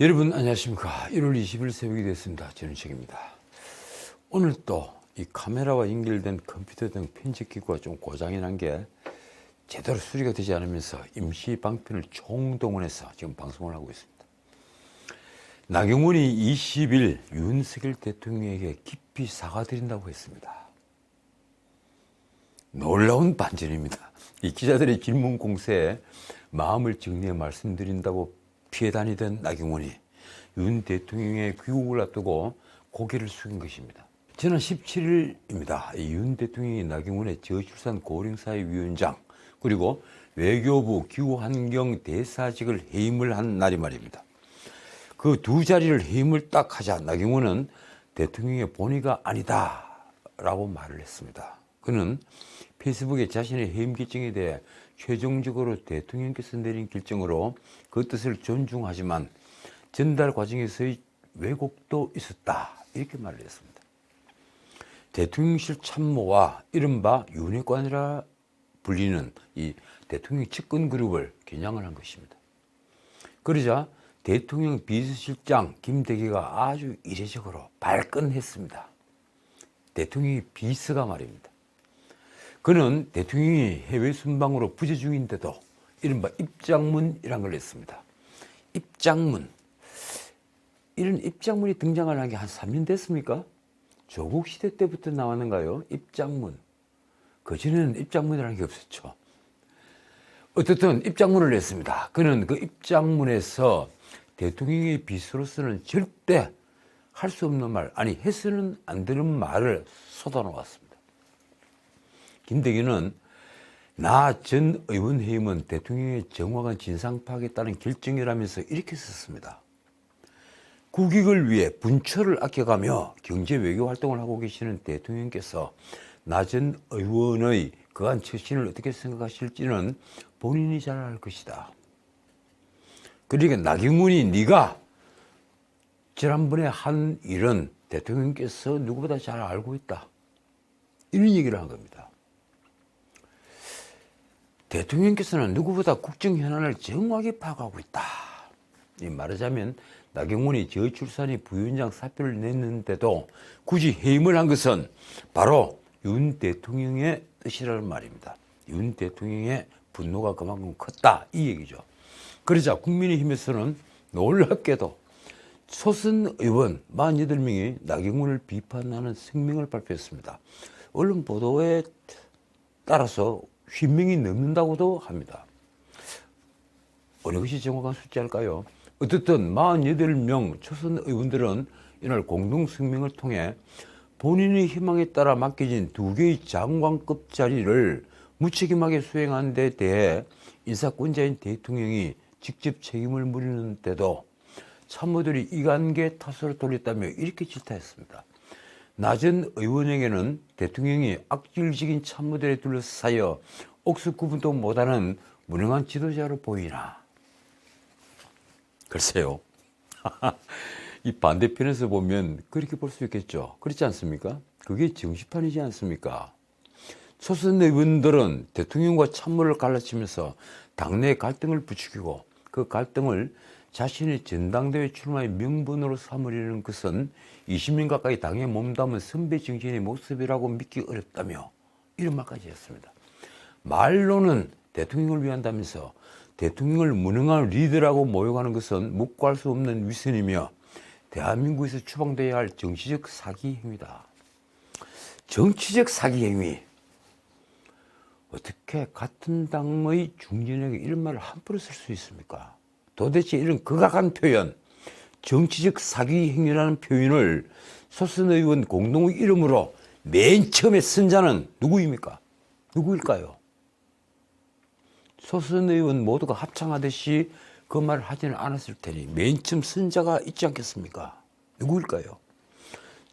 여러분 안녕하십니까. 1월 20일 새벽이 됐습니다. 전우책입니다. 오늘 또 이 카메라와 연결된 컴퓨터 등 편집기구가 좀 고장이 난 게 제대로 수리가 되지 않으면서 임시 방편을 총동원해서 지금 방송을 하고 있습니다. 나경원이 20일 윤석열 대통령에게 깊이 사과드린다고 했습니다. 놀라운 반전입니다. 이 기자들의 질문 공세에 마음을 정리해 말씀드린다고 피해 다니던 나경원이 윤 대통령의 귀국을 앞두고 고개를 숙인 것입니다. 지난 17일입니다. 윤 대통령이 나경원의 저출산 고령사회위원장 그리고 외교부 기후환경 대사직을 해임을 한 날이 말입니다. 그 두 자리를 해임을 딱 하자 나경원은 대통령의 본의가 아니다 라고 말을 했습니다. 그는 페이스북에 자신의 해임 결정에 대해 최종적으로 대통령께서 내린 결정으로 그 뜻을 존중하지만 전달 과정에서의 왜곡도 있었다 이렇게 말을 했습니다. 대통령실 참모와 이른바 윤회관이라 불리는 이 대통령 측근 그룹을 겨냥을 한 것입니다. 그러자 대통령 비서실장 김대기가 아주 이례적으로 발끈했습니다. 대통령이 비서가 말입니다. 그는 대통령이 해외 순방으로 부재 중인데도 이른바 입장문이란 걸 냈습니다. 입장문. 이런 입장문이 등장한 게 한 3년 됐습니까? 조국 시대 때부터 나왔는가요? 입장문. 그전에는 입장문이라는 게 없었죠. 어쨌든 입장문을 냈습니다. 그는 그 입장문에서 대통령의 비서로서는 절대 할 수 없는 말, 아니 해서는 안 되는 말을 쏟아놓았습니다. 김대기는 나 전 의원 해임은 대통령의 정확한 진상 파악에 따른 결정이라면서 이렇게 썼습니다. 국익을 위해 분초를 아껴가며 경제 외교 활동을 하고 계시는 대통령께서 나 전 의원의 그간 처신을 어떻게 생각하실지는 본인이 잘 알 것이다. 그러니까 나경원이 네가 지난번에 한 일은 대통령께서 누구보다 잘 알고 있다. 이런 얘기를 한 겁니다. 대통령께서는 누구보다 국정 현안을 정확히 파악하고 있다. 이 말하자면 나경원이 저출산이 부위원장 사표를 냈는데도 굳이 해임을 한 것은 바로 윤 대통령의 뜻이라는 말입니다. 윤 대통령의 분노가 그만큼 컸다 이 얘기죠. 그러자 국민의힘에서는 놀랍게도 초선 의원 48명이 나경원을 비판하는声明을 발표했습니다. 언론 보도에 따라서 10명이 넘는다고도 합니다. 어느 것이 정확한 숫자일까요? 어쨌든 48명 초선 의원들은 이날 공동声明을 통해 본인의 희망에 따라 맡겨진 두 개의 장관급 자리를 무책임하게 수행한 데 대해 인사권자인 대통령이 직접 책임을 물리는데도 참모들이 이관계 탓으로 돌렸다며 이렇게 질타했습니다. 낮은 의원에게는 대통령이 악질적인 참모들에 둘러싸여 옥수 구분도 못하는 무능한 지도자로 보이나. 글쎄요. 이 반대편에서 보면 그렇게 볼 수 있겠죠. 그렇지 않습니까? 그게 정치판이지 않습니까? 초선 의원들은 대통령과 참모를 갈라치면서 당내 갈등을 부추기고 그 갈등을 자신의 전당대회 출마의 명분으로 삼으려는 것은 20년 가까이 당에 몸담은 선배 정신의 모습이라고 믿기 어렵다며 이런 말까지 했습니다. 말로는 대통령을 위한다면서 대통령을 무능한 리더라고 모욕하는 것은 묵과할 수 없는 위선이며 대한민국에서 추방돼야 할 정치적 사기 행위다. 정치적 사기 행위. 어떻게 같은 당의 중진에게 이런 말을 함부로 쓸 수 있습니까? 도대체 이런 극악한 표현, 정치적 사기 행위라는 표현을 소선 의원 공동의 이름으로 맨 처음에 쓴 자는 누구입니까? 누구일까요? 소선 의원 모두가 합창하듯이 그 말을 하지는 않았을 테니 맨 처음 쓴 자가 있지 않겠습니까? 누구일까요?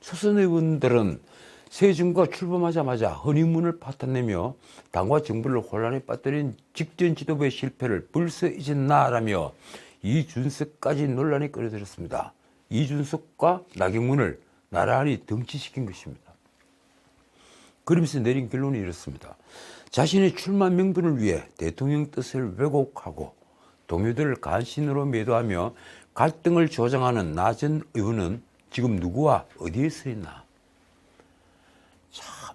소선 의원들은 세준과 출범하자마자 허니문을 파탄내며 당과 정부를 혼란에 빠뜨린 직전 지도부의 실패를 벌써 잊었나라며 이준석까지 논란이 끌어들였습니다. 이준석과 나경원을 나란히 덩치시킨 것입니다. 그러면서 내린 결론이 이렇습니다. 자신의 출마 명분을 위해 대통령 뜻을 왜곡하고 동료들을 간신으로 매도하며 갈등을 조장하는 나전 의원은 지금 누구와 어디에 서 있나?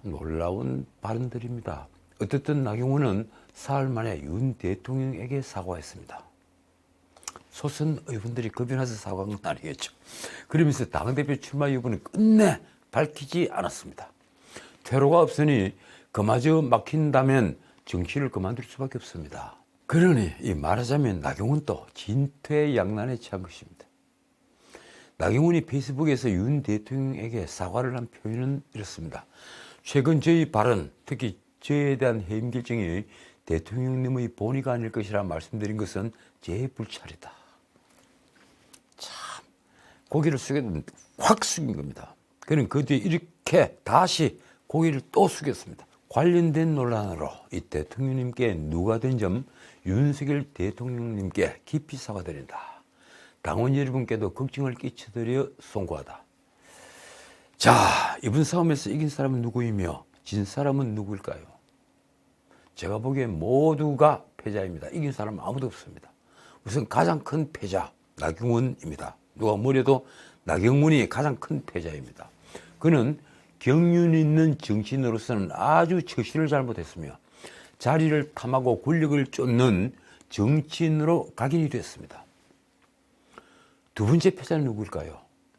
참 놀라운 발언들입니다. 어쨌든 나경원은 사흘 만에 윤 대통령에게 사과했습니다. 소선 의원들이 겁이 나서 사과한 건 아니겠죠. 그러면서 당대표 출마 여부는 끝내 밝히지 않았습니다. 퇴로가 없으니 그마저 막힌다면 정치를 그만둘 수밖에 없습니다. 그러니 이 말하자면 나경원 또 진퇴양난에 처한 것입니다. 나경원이 페이스북에서 윤 대통령에게 사과를 한 표현은 이렇습니다. 최근 저희 발언, 특히 저에 대한 해임 결정이 대통령님의 본의가 아닐 것이라 말씀드린 것은 제 불찰이다. 참 고개를 숙여 확 숙인 겁니다. 그는 그 뒤에 이렇게 다시 고개를 또 숙였습니다. 관련된 논란으로 이 대통령님께 누가 된 점 윤석열 대통령님께 깊이 사과드린다. 당원 여러분께도 걱정을 끼쳐드려 송구하다. 자, 이번 싸움에서 이긴 사람은 누구이며 진 사람은 누구일까요? 제가 보기엔 모두가 패자입니다. 이긴 사람은 아무도 없습니다. 우선 가장 큰 패자 나경원입니다. 누가 뭐래도 나경원이 가장 큰 패자입니다. 그는 경륜 있는 정치인으로서는 아주 처신을 잘못했으며 자리를 탐하고 권력을 쫓는 정치인으로 각인이 됐습니다. 두 번째 패자는 누구일까요?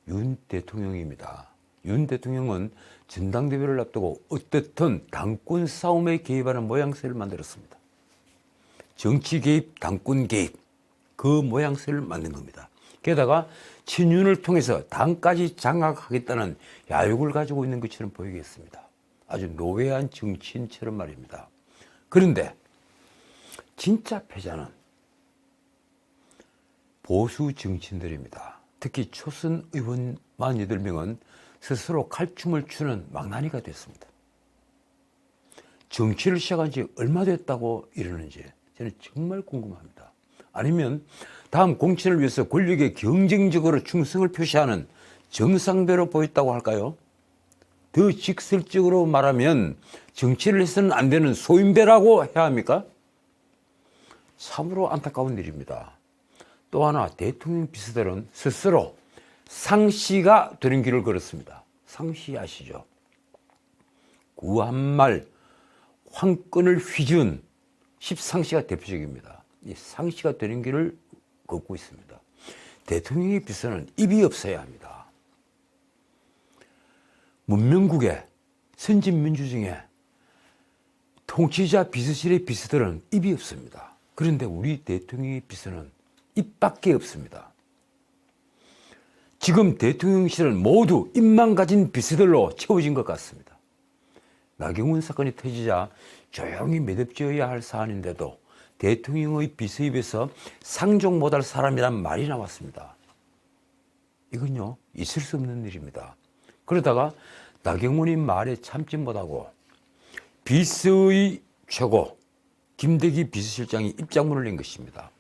윤 대통령입니다. 윤 대통령은 전당대회를 앞두고 어떻든 당권 싸움에 개입하는 모양새를 만들었습니다. 정치 개입, 당권 개입, 그 모양새를 만든 겁니다. 게다가 친윤을 통해서 당까지 장악하겠다는 야욕을 가지고 있는 것처럼 보이겠습니다. 아주 노회한 정치인처럼 말입니다. 그런데 진짜 패자는 보수 정치인들입니다. 특히 초선 의원 48명은 스스로 칼춤을 추는 망나니가 됐습니다. 정치를 시작한 지 얼마 됐다고 이러는지 저는 정말 궁금합니다. 아니면 다음 공천을 위해서 권력에 경쟁적으로 충성을 표시하는 정상배로 보였다고 할까요? 더 직설적으로 말하면 정치를 해서는 안 되는 소인배라고 해야 합니까? 참으로 안타까운 일입니다. 또 하나 대통령 비서들은 스스로 상시가 되는 길을 걸었습니다. 상시 아시죠? 구한말 황권을 휘준 십상시가 대표적입니다. 이 상시가 되는 길을 걷고 있습니다. 대통령의 비서는 입이 없어야 합니다. 문명국의 선진민주 중에 통치자 비서실의 비서들은 입이 없습니다. 그런데 우리 대통령의 비서는 입밖에 없습니다. 지금 대통령실은 모두 입만 가진 비서들로 채워진 것 같습니다. 나경원 사건이 터지자 조용히 매듭지어야 할 사안인데도 대통령의 비서 입에서 상종 못할 사람이란 말이 나왔습니다. 이건요, 있을 수 없는 일입니다. 그러다가 나경원이 말에 참지 못하고 비서의 최고 김대기 비서실장이 입장문을 낸 것입니다.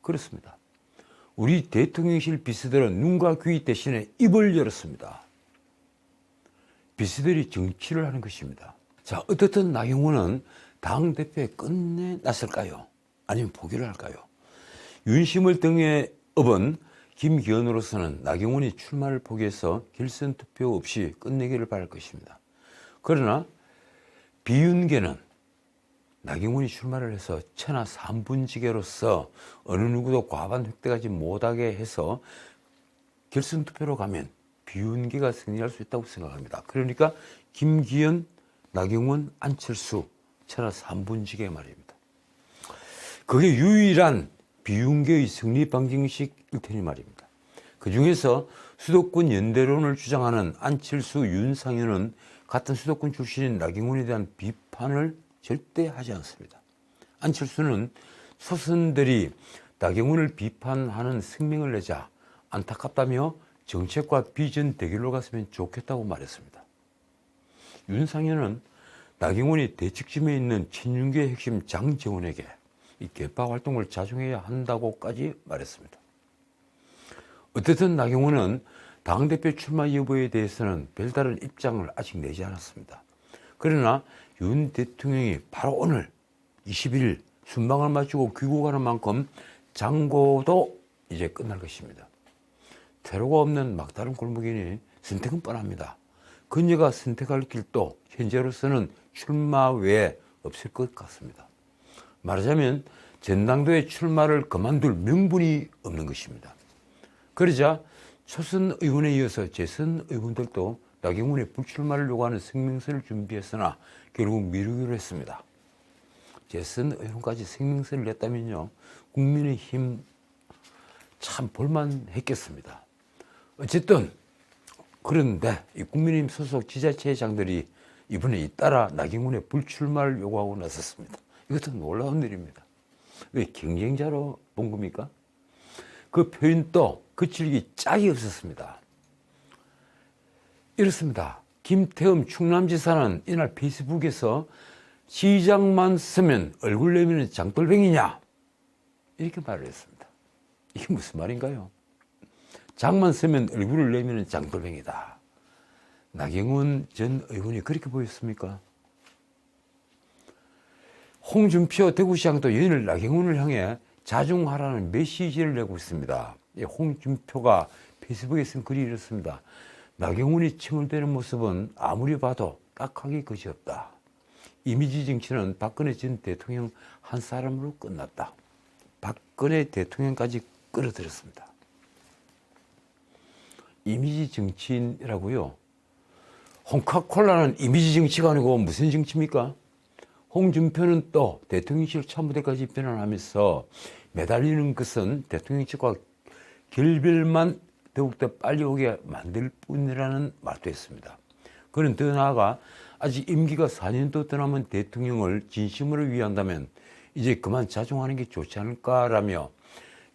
그렇습니다. 우리 대통령실 비서들은 눈과 귀 대신에 입을 열었습니다. 비서들이 정치를 하는 것입니다. 자, 어떻든 나경원은 당대표에 끝내 났을까요? 아니면 포기를 할까요? 윤심을 등에 업은 김기현으로서는 나경원이 출마를 포기해서 결선 투표 없이 끝내기를 바랄 것입니다. 그러나 비윤계는 나경원이 출마를 해서 천하 삼분지계로서 어느 누구도 과반 획득하지 못하게 해서 결선 투표로 가면 비윤계가 승리할 수 있다고 생각합니다. 그러니까 김기현, 나경원, 안철수 천하 삼분지계 말입니다. 그게 유일한 비윤계의 승리 방정식일 테니 말입니다. 그 중에서 수도권 연대론을 주장하는 안철수, 윤상현은 같은 수도권 출신인 나경원에 대한 비판을 절대 하지 않습니다. 안철수는 소선들이 나경원을 비판하는声明을 내자 안타깝다며 정책과 비전 대결로 갔으면 좋겠다고 말했습니다. 윤상현은 나경원이 대책심에 있는 친윤계 핵심 장재원에게 이 개파 활동을 자중해야 한다고까지 말했습니다. 어쨌든 나경원은 당대표 출마 여부에 대해서는 별다른 입장을 아직 내지 않았습니다. 그러나 윤 대통령이 바로 오늘 21일 순방을 마치고 귀국하는 만큼 장고도 이제 끝날 것입니다. 퇴로가 없는 막다른 골목이니 선택은 뻔합니다. 그녀가 선택할 길도 현재로서는 출마 외에 없을 것 같습니다. 말하자면 전당도의 출마를 그만둘 명분이 없는 것입니다. 그러자 초선 의원에 이어서 재선 의원들도 나경원의 불출마를 요구하는 성명서를 준비했으나 결국 미루기로 했습니다. 재선 의원까지 성명서를 냈다면요 국민의힘 참 볼만했겠습니다. 어쨌든 그런데 이 국민의힘 소속 지자체장들이 이번에 잇따라 나경원의 불출마를 요구하고 나섰습니다. 이것도 놀라운 일입니다. 왜 경쟁자로 본 겁니까? 그 표현도 그칠기 짝이 없었습니다. 이렇습니다. 김태흠 충남지사는 이날 페이스북에서 시장만 쓰면 얼굴 내미는 장돌뱅이냐 이렇게 말을 했습니다. 이게 무슨 말인가요? 장만 쓰면 얼굴을 내미는 장돌뱅이다. 나경원 전 의원이 그렇게 보였습니까? 홍준표 대구시장도 연일 나경원을 향해 자중하라는 메시지를 내고 있습니다. 홍준표가 페이스북에 쓴 글이 이렇습니다. 나경원이 칭을대는 모습은 아무리 봐도 딱하기 그지없다. 이미지 정치는 박근혜 전 대통령 한 사람으로 끝났다. 박근혜 대통령까지 끌어들였습니다. 이미지 정치인이라고요. 홍카콜라는 이미지 정치가 아니고 무슨 정치입니까? 홍준표는 또 대통령실 참모대까지 변환하면서 매달리는 것은 대통령실과 결별만 더욱더 빨리 오게 만들 뿐이라는 말도 했습니다. 그는 더 나아가 아직 임기가 4년도 더 남은 대통령을 진심으로 위한다면 이제 그만 자중하는 게 좋지 않을까라며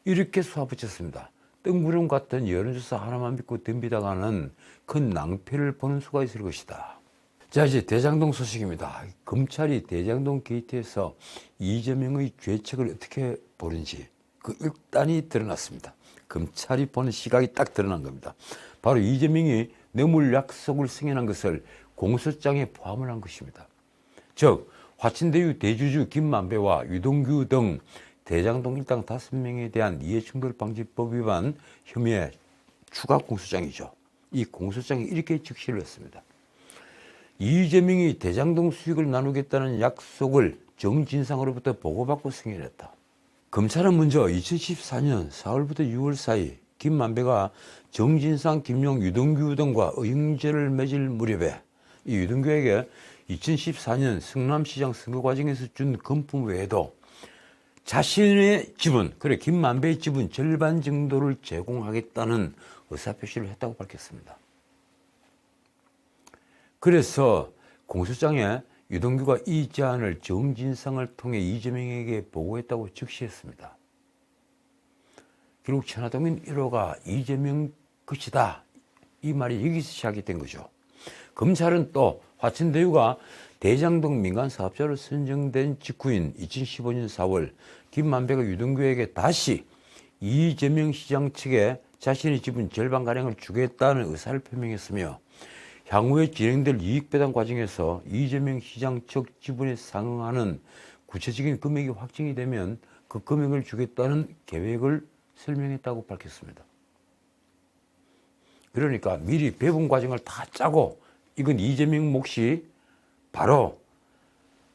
이렇게 쏘아붙였습니다. 뜬구름 같은 여론조사 하나만 믿고 덤비다가는 큰 낭패를 보는 수가 있을 것이다. 자 이제 대장동 소식입니다. 검찰이 대장동 게이트에서 이재명의 죄책을 어떻게 보는지 그 일단이 드러났습니다. 검찰이 보는 시각이 딱 드러난 겁니다. 바로 이재명이 뇌물 약속을 승인한 것을 공소장에 포함을 한 것입니다. 즉 화천대유 대주주 김만배와 유동규 등 대장동 일당 다섯 명에 대한 이해충돌방지법 위반 혐의의 추가 공소장이죠. 이 공소장이 이렇게 즉시를 했습니다. 이재명이 대장동 수익을 나누겠다는 약속을 정진상으로부터 보고받고 승인했다. 검찰은 먼저 2014년 4월부터 6월 사이 김만배가 정진상, 김용, 유동규 등과 의형제를 맺을 무렵에 이 유동규에게 2014년 성남시장 선거 과정에서 준 금품 외에도 자신의 지분, 그래 김만배의 지분 절반 정도를 제공하겠다는 의사표시를 했다고 밝혔습니다. 그래서 공소장에 유동규가 이 제안을 정진상을 통해 이재명에게 보고했다고 즉시했습니다. 결국 천하동인 1호가 이재명 것이다. 이 말이 여기서 시작이 된 거죠. 검찰은 또 화천대유가 대장동 민간 사업자로 선정된 직후인 2015년 4월 김만배가 유동규에게 다시 이재명 시장 측에 자신의 지분 절반가량을 주겠다는 의사를 표명했으며 향후에 진행될 이익 배당 과정에서 이재명 시장 측 지분에 상응하는 구체적인 금액이 확정이 되면 그 금액을 주겠다는 계획을 설명했다고 밝혔습니다. 그러니까 미리 배분 과정을 다 짜고 이건 이재명 몫이 바로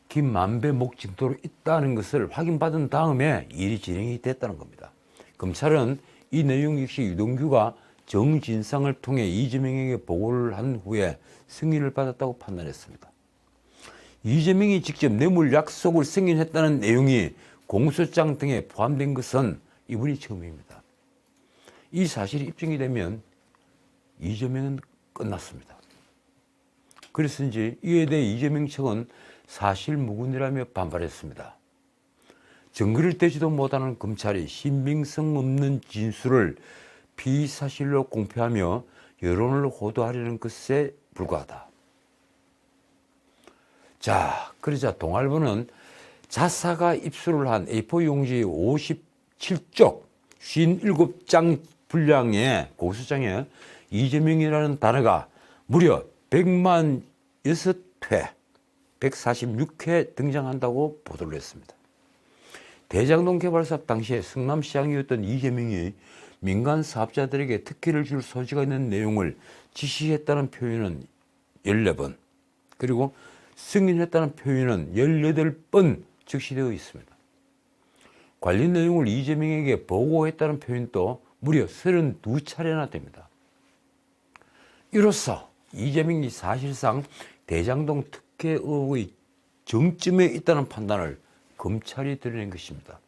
김만배 목 정도로 있다는 것을 확인받은 다음에 일이 진행이 됐다는 겁니다. 검찰은 이 내용 역시 유동규가 정진상을 통해 이재명에게 보고를 한 후에 승인을 받았다고 판단했습니다. 이재명이 직접 뇌물 약속을 승인했다는 내용이 공소장 등에 포함된 것은 이분이 처음입니다. 이 사실이 입증이 되면 이재명은 끝났습니다. 그래서인지 이에 대해 이재명 측은 사실 무근이라며 반발했습니다. 증거를 대지도 못하는 검찰이 신빙성 없는 진술을 비사실로 공표하며 여론을 호도하려는 것에 불과하다. 자, 그러자 동아일보는 자사가 입수를 한 A4 용지 57쪽 57장 분량의 고소장에 이재명이라는 단어가 무려 100만 6회, 146회 등장한다고 보도를 했습니다. 대장동 개발 사업 당시에 성남시장이었던 이재명이 민간 사업자들에게 특혜를 줄 소지가 있는 내용을 지시했다는 표현은 14번 그리고 승인했다는 표현은 18번 적시되어 있습니다. 관련 내용을 이재명에게 보고했다는 표현도 무려 32차례나 됩니다. 이로써 이재명이 사실상 대장동 특혜 의혹의 정점에 있다는 판단을 검찰이 드러낸 것입니다.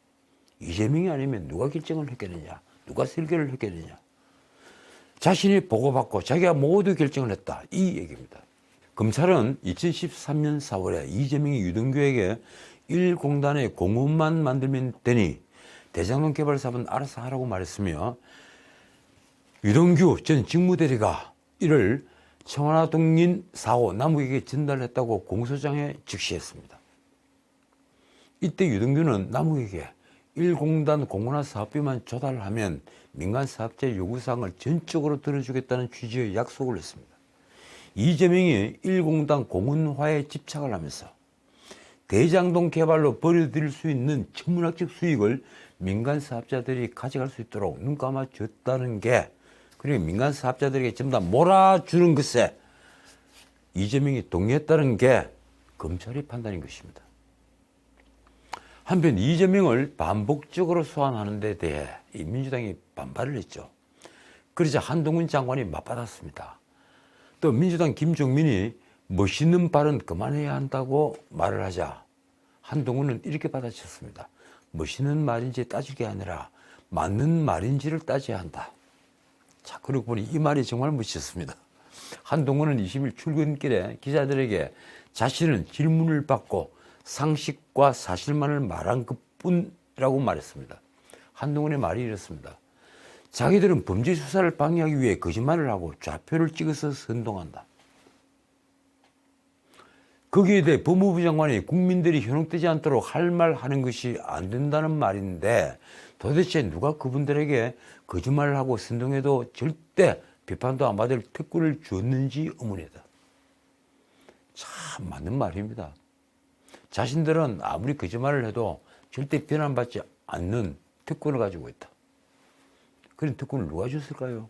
이재명이 아니면 누가 결정을 했겠느냐? 누가 설계를 했겠느냐? 자신이 보고받고 자기가 모두 결정을 했다. 이 얘기입니다. 검찰은 2013년 4월에 이재명이 유동규에게 1공단의 공원만 만들면 되니 대장동 개발 사업은 알아서 하라고 말했으며 유동규 전 직무대리가 이를 청와동인 4호 남욱에게 전달했다고 공소장에 즉시했습니다. 이때 유동규는 남욱에게 1공단 공원화 사업비만 조달하면 민간 사업자 요구사항을 전적으로 들어주겠다는 취지의 약속을 했습니다. 이재명이 1공단 공원화에 집착을 하면서 대장동 개발로 벌여들일 수 있는 천문학적 수익을 민간 사업자들이 가져갈 수 있도록 눈 감아줬다는 게 그리고 민간 사업자들에게 전부 다 몰아주는 것에 이재명이 동의했다는 게 검찰의 판단인 것입니다. 한편 이재명을 반복적으로 소환하는 데 대해 이 민주당이 반발을 했죠. 그러자 한동훈 장관이 맞받았습니다. 또 민주당 김종민이 멋있는 발은 그만해야 한다고 말을 하자 한동훈은 이렇게 받아쳤습니다. 멋있는 말인지 따질 게 아니라 맞는 말인지를 따져야 한다. 자, 그러고 보니 이 말이 정말 멋있었습니다. 한동훈은 20일 출근길에 기자들에게 자신은 질문을 받고 상식과 사실만을 말한 것 뿐이라고 말했습니다. 한동훈의 말이 이렇습니다. 자기들은 범죄 수사를 방해하기 위해 거짓말을 하고 좌표를 찍어서 선동한다. 거기에 대해 법무부 장관이 국민들이 현혹되지 않도록 할 말 하는 것이 안 된다는 말인데 도대체 누가 그분들에게 거짓말을 하고 선동해도 절대 비판도 안 받을 특권을 줬는지 의문이다. 참 맞는 말입니다. 자신들은 아무리 거짓말을 해도 절대 비난받지 않는 특권을 가지고 있다. 그런 특권을 누가 줬을까요?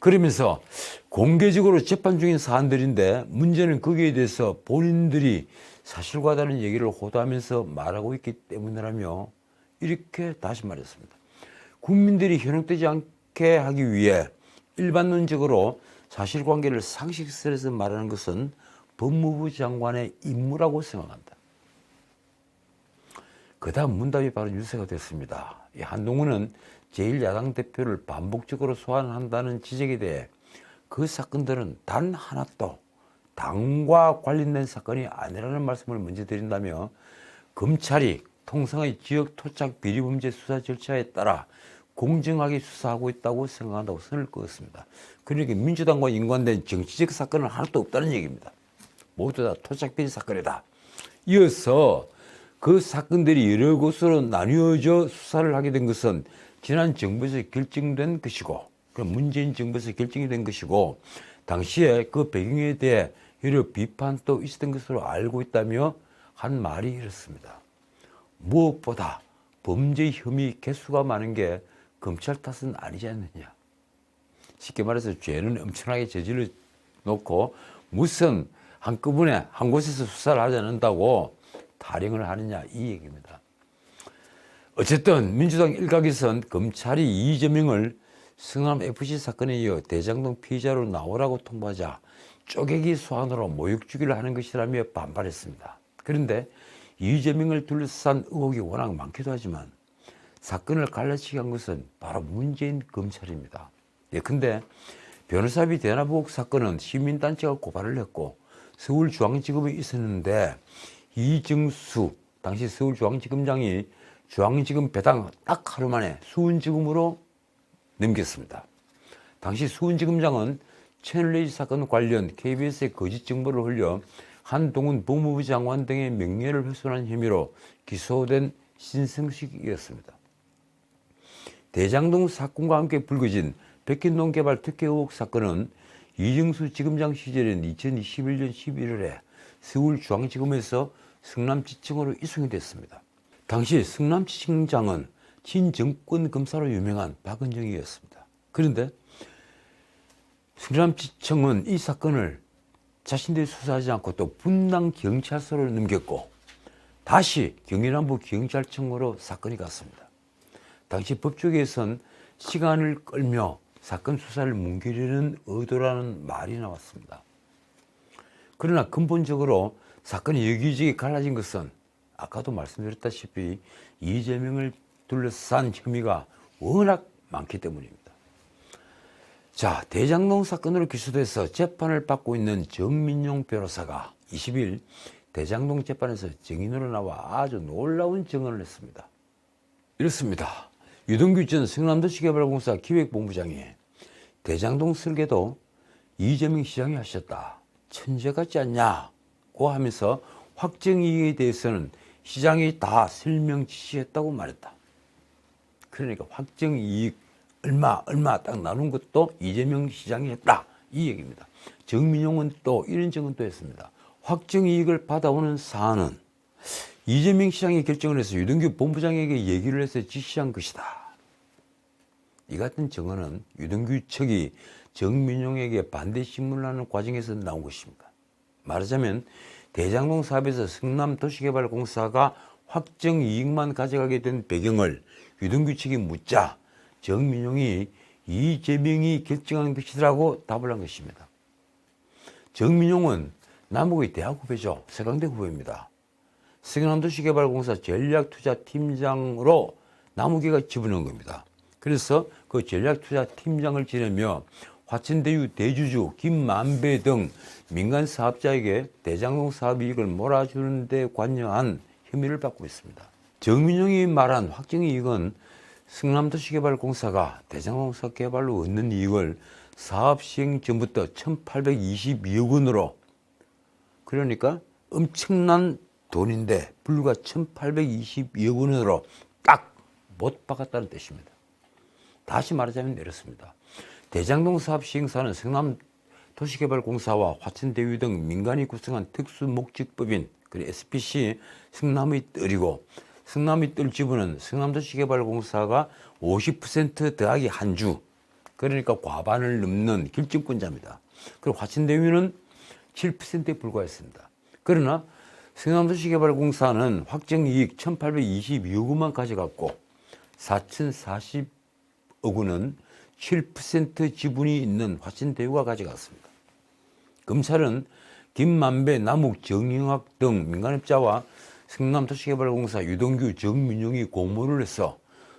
그러면서 공개적으로 재판 중인 사안들인데 문제는 거기에 대해서 본인들이 사실과 다른 얘기를 호도하면서 말하고 있기 때문이라며 이렇게 다시 말했습니다. 국민들이 현혹되지 않게 하기 위해 일반론적으로 사실관계를 상식선에서 말하는 것은 법무부 장관의 임무라고 생각한다. 그 다음 문답이 바로 유세가 됐습니다. 한동훈은 제1야당 대표를 반복적으로 소환한다는 지적에 대해 그 사건들은 단 하나도 당과 관련된 사건이 아니라는 말씀을 먼저 드린다며 검찰이 통상의 지역 토착 비리 범죄 수사 절차에 따라 공정하게 수사하고 있다고 생각한다고 선을 그었습니다. 그러니까 민주당과 인관된 정치적 사건은 하나도 없다는 얘기입니다. 모두 다 토착 비리 사건이다. 이어서 그 사건들이 여러 곳으로 나뉘어져 수사를 하게 된 것은 지난 정부에서 결정된 것이고 그 문재인 정부에서 결정이 된 것이고 당시에 그 배경에 대해 여러 비판도 있었던 것으로 알고 있다며 한 말이 이렇습니다. 무엇보다 범죄 혐의 개수가 많은 게 검찰 탓은 아니지 않느냐. 쉽게 말해서 죄는 엄청나게 저질러 놓고 무슨 한꺼번에 한 곳에서 수사를 하지 않는다고 타령을 하느냐 이 얘기입니다. 어쨌든 민주당 일각에선 검찰이 이재명을 성남 FC 사건에 이어 대장동 피의자로 나오라고 통보하자 쪼개기 소환으로 모욕주기를 하는 것이라며 반발했습니다. 그런데 이재명을 둘러싼 의혹이 워낙 많기도 하지만 사건을 갈라치게 한 것은 바로 문재인 검찰입니다. 예, 근데 변호사비 의혹 사건은 시민단체가 고발을 했고 서울중앙지검에 있었는데 이정수 당시 서울중앙지검장이 중앙지검 배당 딱 하루 만에 수원지검으로 넘겼습니다. 당시 수원지검장은 채널레이 사건 관련 KBS의 거짓 정보를 흘려 한동훈 법무부 장관 등의 명예를 훼손한 혐의로 기소된 신승식이었습니다. 대장동 사건과 함께 불거진 백현동 개발 특혜 의혹 사건은 이정수 지검장 시절인 2021년 11월에 서울중앙지검에서 성남지청으로 이송이 됐습니다. 당시 성남시청장은 친정권 검사로 유명한 박은정이었습니다. 그런데 성남시청은 이 사건을 자신들이 수사하지 않고 또 분당 경찰서로 넘겼고 다시 경기남부 경찰청으로 사건이 갔습니다. 당시 법조계에선 시간을 끌며 사건 수사를 뭉개려는 의도라는 말이 나왔습니다. 그러나 근본적으로 사건이 여기저기 갈라진 것은 아까도 말씀드렸다시피 이재명을 둘러싼 혐의가 워낙 많기 때문입니다. 자, 대장동 사건으로 기소돼서 재판을 받고 있는 정민용 변호사가 20일 대장동 재판에서 증인으로 나와 아주 놀라운 증언을 했습니다. 이렇습니다. 유동규 전 성남도시 개발공사 기획본부장이 대장동 설계도 이재명 시장이 하셨다. 천재 같지 않냐 고 하면서 확정이익에 대해서는 시장이 다 설명 지시했다고 말했다. 그러니까 확정이익 얼마 얼마 딱 나눈 것도 이재명 시장이 했다. 이 얘기입니다. 정민용은 또 이런 증언도 했습니다. 확정이익을 받아오는 사안은 이재명 시장이 결정을 해서 유동규 본부장에게 얘기를 해서 지시한 것이다. 이 같은 증언은 유동규 측이 정민용에게 반대 신문을 하는 과정에서 나온 것입니다. 말하자면 대장동 사업에서 성남도시개발공사가 확정 이익만 가져가게 된 배경을 유동규 측이 묻자 정민용이 이재명이 결정한 것이라고 답을 한 것입니다. 정민용은 남욱의 대학 후배죠. 세강대 후배입니다. 성남도시개발공사 전략투자팀장으로 남욱이가 집어넣은 겁니다. 그래서 그 전략투자팀장을 지내며 화천대유 대주주 김만배 등 민간 사업자에게 대장동 사업 이익을 몰아주는 데 관여한 혐의를 받고 있습니다. 정민용이 말한 확정 이익은 성남도시개발공사가 대장동 사업 개발로 얻는 이익을 사업 시행 전부터 1822억 원으로 그러니까 엄청난 돈인데 불과 1822억 원으로 딱 못 박았다는 뜻입니다. 다시 말하자면 이렇습니다. 대장동 사업 시행사는 성남 도시개발공사와 화천대유 등 민간이 구성한 특수목적법인 그리고 SPC 성남의 뜰이고 성남의 뜰 지분은 성남도시개발공사가 50% 더하기 한 주 그러니까 과반을 넘는 결정권자입니다. 그리고 화천대유는 7%에 불과했습니다. 그러나 성남도시개발공사는 확정이익 1822억 원만 가져갔고 4040억 원은 7% 지분이 있는 화천대유가 가져갔습니다. 검찰은 김만배, 남욱, 정영학 등 민간업자와 성남도시개발공사 유동규, 정민용이 공모를 해서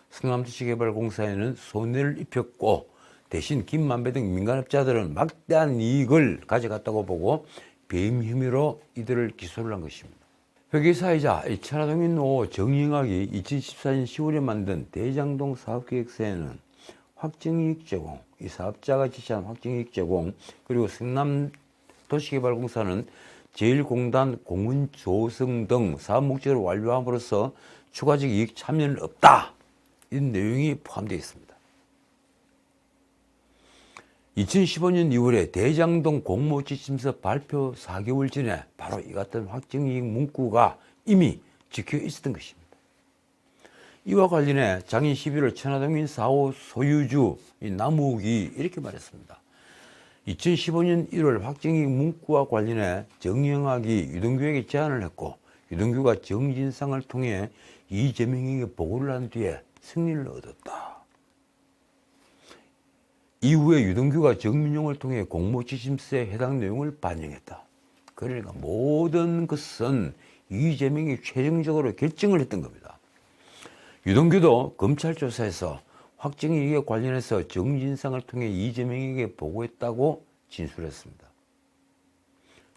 성남도시개발공사에는 손해를 입혔고 대신 김만배 등 민간업자들은 막대한 이익을 가져갔다고 보고 배임 혐의로 이들을 기소를 한 것입니다. 회계사이자 천하동인 노 정영학이 2014년 10월에 만든 대장동 사업계획서에는 확정이익 제공, 이 사업자가 지시한 확정이익 제공, 그리고 성남 도시개발공사는 제1공단 공은 조성 등 사업 목적을 완료함으로써 추가적 이익 참여는 없다. 이런 내용이 포함되어 있습니다. 2015년 2월에 대장동 공모지침서 발표 4개월 전에 바로 이 같은 확정이익 문구가 이미 적혀 있었던 것입니다. 이와 관련해 작년 11월 천화동인 4호 소유주 남욱이 이렇게 말했습니다. 2015년 1월 확정이익 문구와 관련해 정영학이 유동규에게 제안을 했고 유동규가 정진상을 통해 이재명에게 보고를 한 뒤에 승리를 얻었다. 이후에 유동규가 정민용을 통해 공모지침서에 해당 내용을 반영했다. 그러니까 모든 것은 이재명이 최종적으로 결정을 했던 겁니다. 유동규도 검찰 조사에서 확정이익에 관련해서 정진상을 통해 이재명에게 보고했다고 진술했습니다.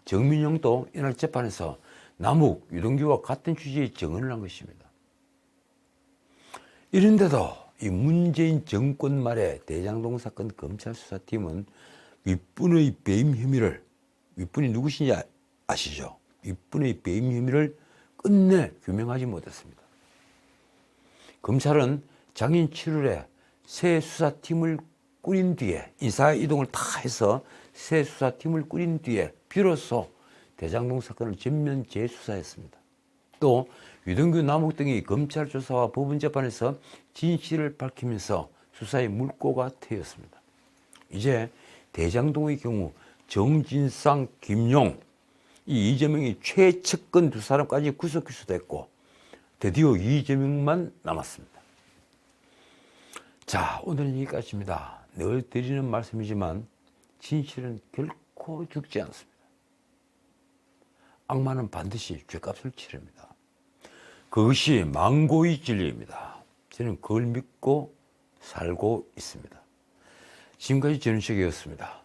정민용도 이날 재판에서 남욱, 유동규와 같은 취지의 증언을 한 것입니다. 이런데도 이 문재인 정권 말에 대장동 사건 검찰 수사팀은 윗분의 배임 혐의를 윗분이 누구신지 아- 아시죠? 윗분의 배임 혐의를 끝내 규명하지 못했습니다. 검찰은 작년 7월에 새 수사팀을 꾸린 뒤에 인사 이동을 다 해서 새 수사팀을 꾸린 뒤에 비로소 대장동 사건을 전면 재수사했습니다. 또 유동규 남욱 등이 검찰 조사와 법원 재판에서 진실을 밝히면서 수사의 물꼬가 트였습니다. 이제 대장동의 경우 정진상, 김용, 이 이재명이 최측근 두 사람까지 구속 기소됐고 드디어 이재명만 남았습니다. 자, 오늘은 여기까지입니다. 늘 드리는 말씀이지만 진실은 결코 죽지 않습니다. 악마는 반드시 죄값을 치릅니다. 그것이 망고의 진리입니다. 저는 그걸 믿고 살고 있습니다. 지금까지 전우식이었습니다.